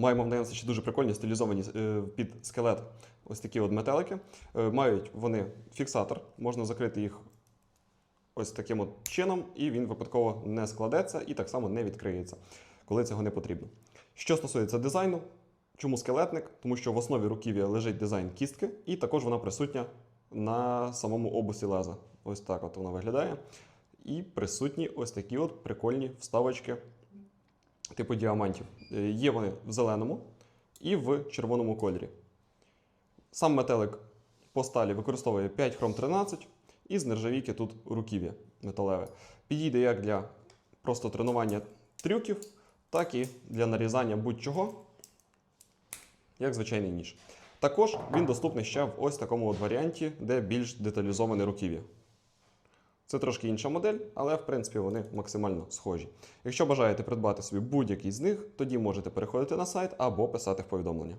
Маємо в наявності ще дуже прикольні стилізовані е, під скелет ось такі от метелики. Е, Мають вони фіксатор, можна закрити їх ось таким от чином, і він випадково не складеться і так само не відкриється, коли цього не потрібно. Що стосується дизайну, чому скелетник? Тому що в основі руків'я лежить дизайн кістки, і також вона присутня на самому обусі леза. Ось так от вона виглядає. І присутні ось такі от прикольні вставочки типу діамантів. Е, Є вони в зеленому і в червоному кольорі. Сам метелик по сталі використовує 5 хром 13 і з нержавійки тут руків'я металеве. Підійде як для просто тренування трюків, так і для нарізання будь-чого, як звичайний ніж. Також він доступний ще в ось такому от варіанті, де більш деталізоване руків'я. Це трошки інша модель, але в принципі вони максимально схожі. Якщо бажаєте придбати собі будь-який з них, тоді можете переходити на сайт або писати в повідомлення.